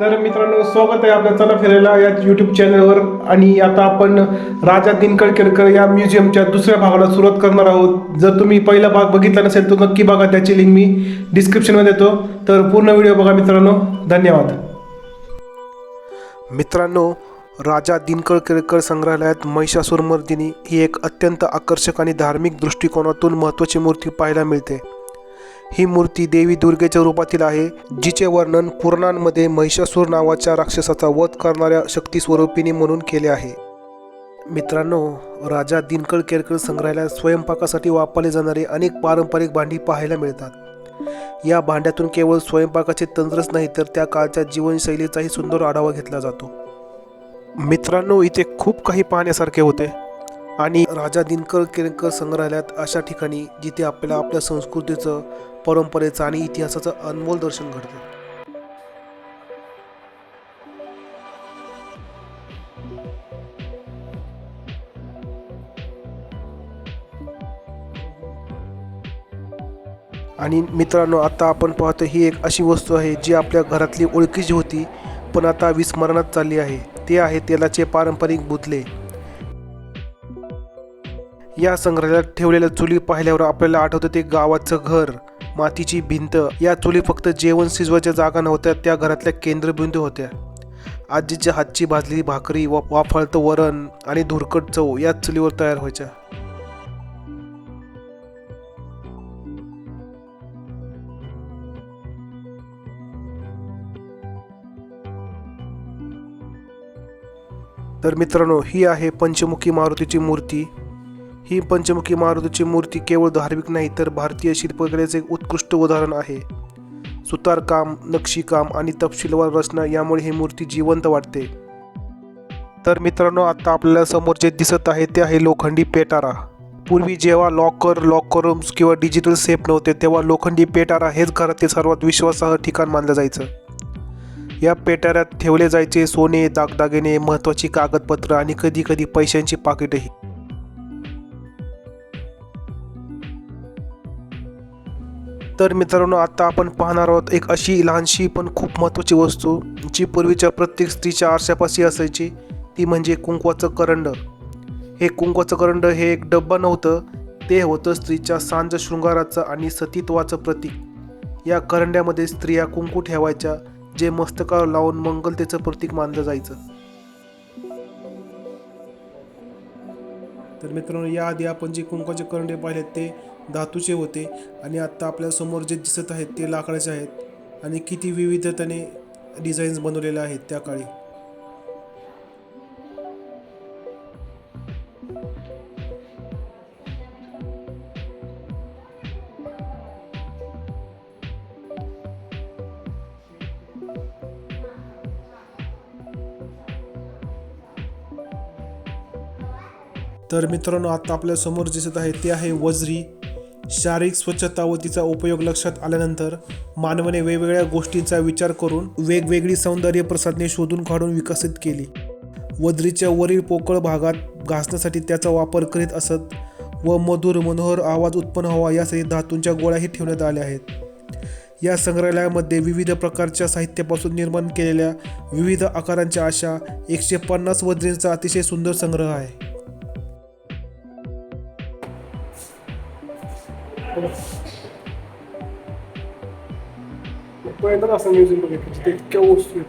तर मित्रांनो स्वागत आहे आपल्या चला फिरायला या यूट्यूब चॅनलवर आणि आता आपण राजा दिनकर केळकर या म्युझियमच्या दुसऱ्या भागाला सुरुवात करणार आहोत. जर तुम्ही पहिला भाग बघितला नसेल तर नक्की बघा. त्याची लिंक मी डिस्क्रिप्शनमध्ये देतो. तर पूर्ण व्हिडिओ बघा मित्रांनो. धन्यवाद. मित्रांनो राजा दिनकर केळकर संग्रहालयात महिषासुरमर्दिनी ही एक अत्यंत आकर्षक आणि धार्मिक दृष्टिकोनातून महत्त्वाची मूर्ती पाहायला मिळते. ही मूर्ती देवी दुर्गेच्या रूपातील आहे जिचे वर्णन पुराणांमध्ये महिषासूर नावाच्या राक्षसाचा वध करणाऱ्या शक्ती स्वरूपिणी म्हणून केले आहे. मित्रांनो राजा दिनकर केळकर संग्रहालयात स्वयंपाकासाठी वापरले जाणारे अनेक पारंपरिक भांडी पाहायला मिळतात. या भांड्यातून केवळ स्वयंपाकाचे तंत्रच नाही तर त्या काळच्या जीवनशैलीचाही सुंदर आढावा घेतला जातो. मित्रांनो इथे खूप काही पाहण्यासारखे होते. आणि राजा दिनकर केळकर संग्रहालयात अशा ठिकाणी जिथे आपल्याला आपल्या संस्कृतीचं परंपरेचं आणि इतिहासाचं अनमोल दर्शन घडतं. आणि मित्रांनो आता आपण पाहतो ही एक अशी वस्तू आहे जी आपल्या घरातली ओळखीची होती पण आता विस्मरणात चालली आहे. ते आहे तेलाचे पारंपरिक बुतले या संग्रहालयात ठेवलेल्या चुली पाहिल्यावर आपल्याला आठवतं ते गावाचं घर. मातीची भिंत. या चुली फक्त जेवण शिजवायच्या जागा नव्हत्या त्या घरातल्या केंद्रबिंदू होत्या. आजीच्या हातची भाजलेली भाकरी वा वाफाळतं वरण आणि धुरकट चव याच चुलीवर तयार व्हायच्या. तर मित्रांनो ही आहे पंचमुखी मारुतीची मूर्ती. ही पंचमुखी मारुतीची मूर्ती केवळ धार्मिक नाही तर भारतीय शिल्पकलेचे एक उत्कृष्ट उदाहरण आहे. सुतारकाम नक्षीकाम आणि तपशीलवार रचना यामुळे ही मूर्ती जिवंत वाटते. तर मित्रांनो आता आपल्याला समोर जे दिसत आहे ते आहे लोखंडी पेटारा. पूर्वी जेव्हा लॉकर लॉकर रूम्स किंवा डिजिटल सेफ नव्हते तेव्हा लोखंडी पेटारा हेच घरातील सर्वात विश्वासार्ह ठिकाण मानलं जायचं. या पेटाऱ्यात ठेवले जायचे सोने दागदागिने महत्त्वाची कागदपत्र आणि कधी कधी पैशांची पाकिटही. तर मित्रांनो आता आपण पाहणार आहोत एक अशी लहानशी पण खूप महत्त्वाची वस्तू जी पूर्वीच्या प्रत्येक स्त्रीच्या आरशापाशी असायची ती म्हणजे कुंकवाचं करंड. हे कुंकवाचं करंड हे एक डब्बा नव्हतं ते होतं स्त्रीच्या सांज शृंगाराचं आणि सतीत्वाचं प्रतीक. या करंड्यामध्ये स्त्रिया कुंकू ठेवायच्या जे मस्तकावर लावून मंगलतेचं प्रतीक मानलं जायचं. तर मित्रांनो याआधी आपण जे कुंकवाचे करंडे पाहिले ते धातूचे होते आणि आत्ता आपल्यासमोर जे दिसत आहेत ते लाकडाचे आहेत आणि किती विविधतेने डिझाईन्स बनवलेले आहेत त्या काळी. तर मित्रांनो आता आपल्यासमोर दिसत आहे ते आहे वजरी. शारीरिक स्वच्छता व तिचा उपयोग लक्षात आल्यानंतर मानवाने वेगवेगळ्या गोष्टींचा विचार करून वेगवेगळी सौंदर्य प्रसाधने शोधून काढून विकसित केली. वजरीच्या वरील पोकळ भागात घासण्यासाठी त्याचा वापर करीत असत व मधुर मनोहर आवाज उत्पन्न व्हावा यासाठी धातूंच्या गोळ्याही ठेवण्यात आल्या आहेत. या संग्रहालयामध्ये विविध प्रकारच्या साहित्यापासून निर्माण केलेल्या विविध आकारांच्या अशा एकशे पन्नास वज्रींचा अतिशय सुंदर संग्रह आहे. この間が朝ニュージーランドで敵を押してる。